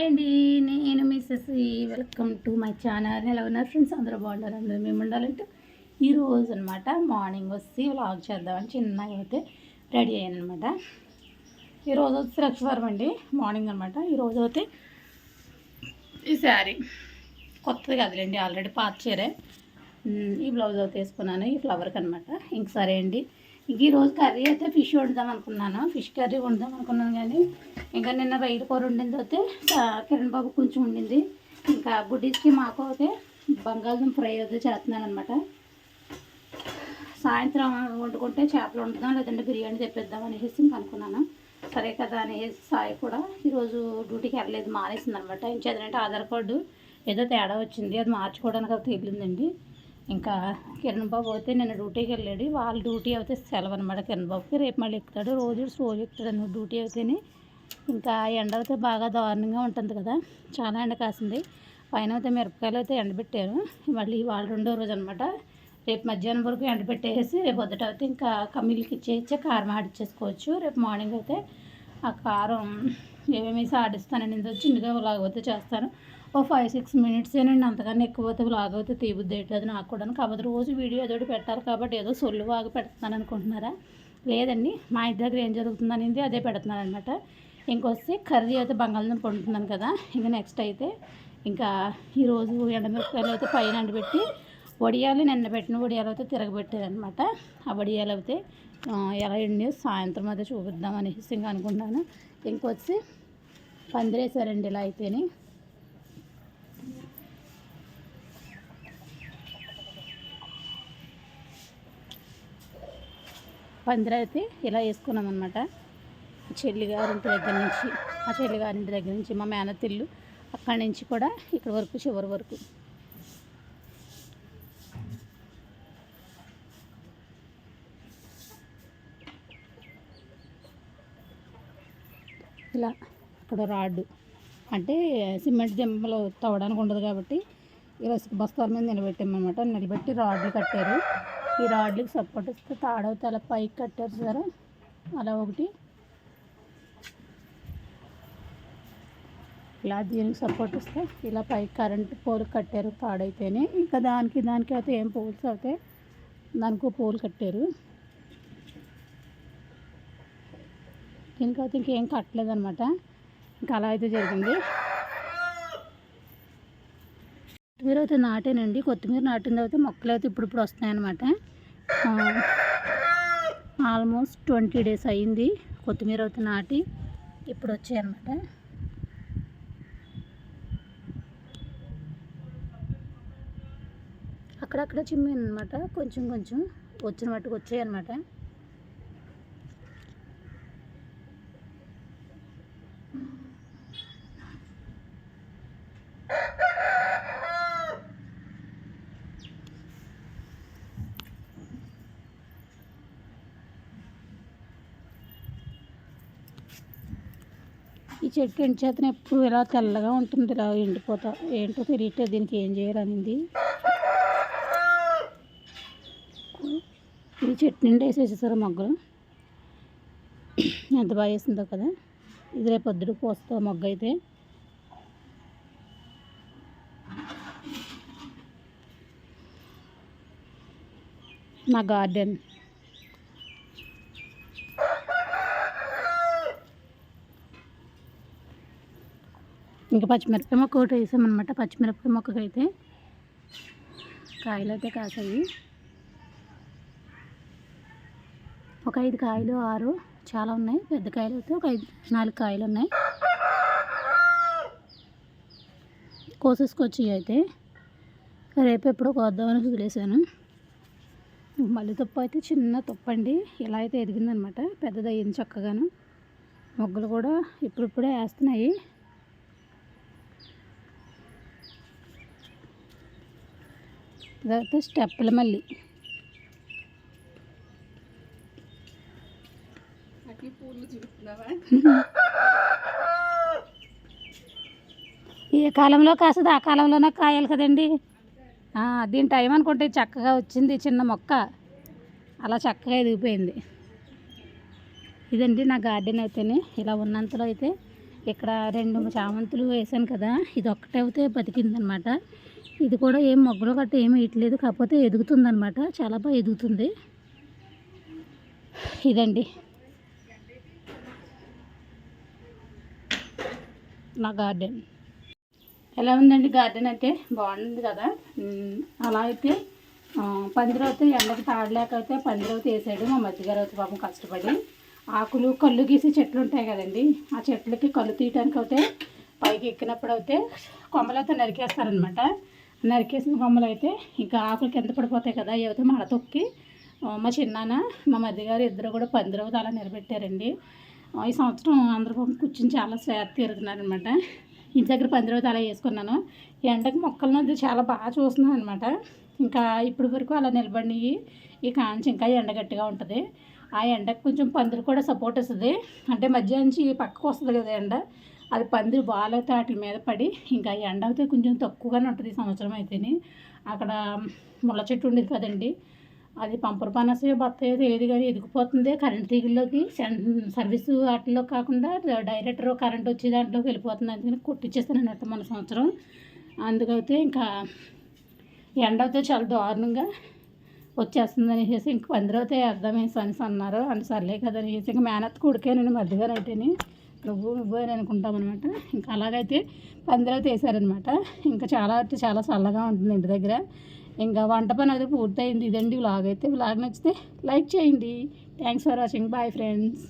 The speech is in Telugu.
హాయ్ అండి నేను Mrs welcome to my channel ఎలా ఉన్నారు ఫ్రెండ్స్ అందరూ బాగున్నారు? అందరూ మేము ఉండాలంటే ఈ రోజు అనమాట మార్నింగ్ వచ్చి వ్లాగ్ చేద్దామని చిన్నగా అయితే రెడీ అయ్యాను అనమాట ఈరోజు వచ్చి రక్షవరం అండి మార్నింగ్ అనమాట ఈరోజు అయితే ఈ శారీ కొత్తది కదలండి ఆల్రెడీ పాత చీరే ఈ బ్లౌజ్ అయితే వేసుకున్నాను ఈ ఫ్లవర్కి అనమాట ఇంక సరే అండి. ఇంక ఈరోజు కర్రీ అయితే ఫిష్ వండుదాం అనుకున్నాను. ఫిష్ కర్రీ వండుదాం అనుకున్నాను కానీ ఇంకా నిన్న రైలు కూర వండింది అయితే కిరణ్ బాబు కొంచెం ఉండింది ఇంకా గుడ్డీస్కి మాకు అయితే బంగాళదుంప ఫ్రై అయితే చేస్తున్నాను అనమాట సాయంత్రం వండుకుంటే చేపలు వండుదాం లేదంటే బిర్యానీ తెప్పిద్దాం అనేసి ఇంక అనుకున్నాను. సరే కదా అనేసి సాయి కూడా ఈరోజు డ్యూటీకి వెళ్ళలేదు మానేసింది అనమాట ఏం చేద్దంటే ఆధార్ కార్డు ఏదో తేడా వచ్చింది అది మార్చుకోవడానికి అది తేలిందండి ఇంకా కిరణ్ బాబు అయితే నిన్న డ్యూటీకి వెళ్ళాడు. వాళ్ళ డ్యూటీ అయితే సెలవు అనమాట కిరణ్ బాబుకి రేపు మళ్ళీ ఎక్కుతాడు. రోజు రోజు ఎక్కుతాడు అన్న డ్యూటీ అయితేనే. ఇంకా ఎండ అయితే బాగా దారుణంగా ఉంటుంది కదా. చాలా ఎండ కాసింది. పైన అయితే మిరపకాయలు అయితే ఎండబెట్టారు. మళ్ళీ వాళ్ళ రెండో రోజు అనమాట రేపు మధ్యాహ్నం వరకు ఎండబెట్టేసి రేపు పొద్దుట అయితే ఇంకా కమ్మిల్కి ఇచ్చేసి కారం ఆడిచ్చేసుకోవచ్చు. రేపు మార్నింగ్ అయితే ఆ కారం ఏమేమి వేసి ఆడిస్తానండి ఇంత చిన్నగా లాగైతే చేస్తాను. ఓ ఫైవ్ సిక్స్ మినిట్స్ ఏనండి అంతకన్నా ఎక్కువ అయితే వ్లాగ్ అయితే తీబుద్ది అవుతుంది నాకు కూడా కాబట్టి రోజు వీడియో ఏదో ఒకటి పెట్టాలి కాబట్టి ఏదో సొల్లు బాగా పెడుతున్నాను అనుకుంటున్నారా? లేదండి మా ఇంటి దగ్గర ఏం జరుగుతుంది అనేది అదే పెడుతున్నాను అనమాట ఇంకొస్తే కర్రీ అయితే బంగాళదుంప వండుతున్నాను కదా ఇంకా నెక్స్ట్ అయితే ఇంకా ఈరోజు ఎండమిరపకాయలు అయితే పైన ఎండబెట్టి వడియాలు నిన్న పెట్టిన వడియాలు అయితే తిరగబెట్టాను అనమాట ఆ వడియాలు అయితే ఎలా ఎండి సాయంత్రం అయితే చూపిద్దాం అనేసి ఇంకా అనుకుంటున్నాను. ఇంకొచ్చి పందిరేశారండి ఇలా అయితేనే. పందిరైతే ఇలా వేసుకున్నాం అనమాట చెల్లి దగ్గర నుంచి ఆ చెల్లి గారింటి దగ్గర నుంచి మా మేనతిల్లు అక్కడి నుంచి కూడా ఇక్కడ వరకు చివరి వరకు. ఇలా అక్కడ రాడ్. అంటే సిమెంట్ దిమ్మలు తవ్వడానికి ఉండదు కాబట్టి ఇలా ఇసుక బస్తాల మీద నిలబెట్టామన్నమాట. నిలబెట్టి రాడ్లు కట్టారు. ఈ రాడ్లకు సపోర్ట్ ఇస్తే తాడవుతే అలా పైకి కట్టారు సరే. అలా ఒకటి. ఇలా దీనికి సపోర్ట్ ఇస్తే ఇలా పైకి కరెంట్ పోల్ కట్టారు తాడైతేనే. ఇంకా దానికి దానికి అయితే ఏం పోల్స్ అయితే దానికి ఓ పోల్ కట్టారు. దీనికైతే ఇంకేం కట్టలేదు అనమాట ఇంకా అలా అయితే జరిగింది. కొత్తిమీర అయితే నాటానండి. కొత్తిమీర నాటిన తర్వాత మొక్కలు అయితే ఇప్పుడు ఇప్పుడు వస్తున్నాయి అనమాట ఆల్మోస్ట్ ట్వంటీ డేస్ అయ్యింది కొత్తిమీర అయితే నాటి ఇప్పుడు వచ్చాయి అనమాట అక్కడక్కడ చిమ్మాను అనమాట కొంచెం కొంచెం వచ్చిన మట్టుకు వచ్చాయన్నమాట. ఈ చెట్టు ఎండి చేతన ఎప్పుడు ఇలా తెల్లగా ఉంటుంది ఇలా ఎండిపోతా. ఏంటో తెలియట్లేదు దీనికి ఏం చేయాలనింది ఈ చెట్టు నిండా వేసేసేసారు మొగ్గలు. ఎంత బాగా వేసిందో కదా. ఇది రేపు పొద్దుడు పోస్తా మొగ్గ అయితే. నా గార్డెన్. ఇంకా పచ్చిమిరపకాయ మొక్క ఒకటి వేసామన్నమాట. పచ్చిమిరపకాయ మొక్కకైతే కాయలు అయితే కాసాయి. ఒక ఐదు కాయలు ఆరు చాలా ఉన్నాయి. పెద్ద కాయలు అయితే ఒక ఐదు నాలుగు కాయలు ఉన్నాయి. కోసేసుకొచ్చి అయితే. రేపు ఎప్పుడో కోద్దామని వదిలేసాను. మళ్ళీ తుప్ప అయితే చిన్న తుప్పండి. ఇలా అయితే ఎదిగిందనమాట పెద్దది అయ్యింది చక్కగాను. మొగ్గలు కూడా ఇప్పుడిప్పుడే వేస్తున్నాయి. ఇదైతే స్టెప్పుల మళ్ళీ ఏ కాలంలో కాస్తుంది ఆ కాలంలోనే కాయాలి కదండి. దీని టైం అనుకుంటే చక్కగా వచ్చింది చిన్న మొక్క. అలా చక్కగా ఎదిగిపోయింది. ఇదండి నా గార్డెన్ అయితేనే ఇలా ఉన్నంతలో అయితే ఇక్కడ రెండు చామంతులు వేసాను కదా ఇది ఒక్కటే అయితే బతికిందనమాట. ఇది కూడా ఏం మొగ్గలు గట్ట ఏమి ఇట్లేదు కాకపోతే ఎదుగుతుందనమాట చాలా బాగా ఎదుగుతుంది. ఇదండి. నా గార్డెన్. ఎలా ఉందండి గార్డెన్ అయితే? బాగుంది కదా. అలా అయితే ఆ, పందిరవుతే ఎండకు తాడలేక అయితే పందిరవుతే వేసాడు మా మధ్యగారు అయితే పాపం కష్టపడి. ఆకులు కళ్ళు గీసి చెట్లు ఉంటాయి కదండి. ఆ చెట్లకి కళ్ళు తీయటానికి అయితే పైకి ఎక్కినప్పుడు అయితే కొమ్మలైతే నరికేస్తారనమాట నరికేసిన కొమ్మలు అయితే ఇంకా ఆకులు కింద పడిపోతాయి కదా అవి అయితే మడ తొక్కి మా చిన్నాన్న మా మధ్యగారు ఇద్దరు కూడా పందిరవత అలా నిలబెట్టారండి. ఈ సంవత్సరం అందరూ కూర్చుని చాలా సేద తీరుతున్నారనమాట ఇంటి దగ్గర పందిరవత అలా వేసుకున్నాను. ఎండకి మొక్కలను చాలా బాగా చూస్తున్నాను అనమాట ఇంకా ఇప్పటి వరకు అలా నిలబడినవి ఈ కాంచి ఇంకా ఎండ గట్టిగా ఉంటుంది. ఆ ఎండకు కొంచెం పందిరి కూడా సపోర్ట్ వస్తుంది. అంటే మధ్య నుంచి పక్కకు వస్తుంది కదా ఎండ అది పందిరి బాగాలైతే వాటి మీద పడి ఇంకా ఎండ అయితే కొంచెం తక్కువగానే ఉంటుంది ఈ సంవత్సరం అయితేనే. అక్కడ ముళ్ళ చెట్టు ఉండేది కదండి అది పంపర్ పనసే బత్తాయో తెలియదు కానీ ఎదిగిపోతుంది కరెంట్ తీగల్లోకి సెన్- సర్వీసు వాటిలో కాకుండా డైరెక్టర్ కరెంట్ వచ్చే దాంట్లోకి వెళ్ళిపోతుంది. అందుకని కొట్టించేస్తాను అన్నట్టు మన సంవత్సరం. అందుకైతే ఇంకా ఎండ అయితే చాలా దారుణంగా వచ్చేస్తుంది అనేసి ఇంక పందిరవుతే అర్థమేసి అని అన్నారు అని సర్లే కదా అనేసి ఇంకా మేనత్ కొడుకేనండి మధ్యగారు అంటేని నువ్వు నువ్వు అని అనుకుంటామన్నమాట ఇంకా అలాగైతే పందిరవుతే వేసారనమాట ఇంకా చాలా అంటే చాలా చల్లగా ఉంటుంది ఇంటి దగ్గర. ఇంకా వంట పని అది పూర్తయింది. ఇదండి వ్లాగ్ అయితే. వ్లాగ్ నచ్చితే లైక్ చేయండి. Thanks for watching bye friends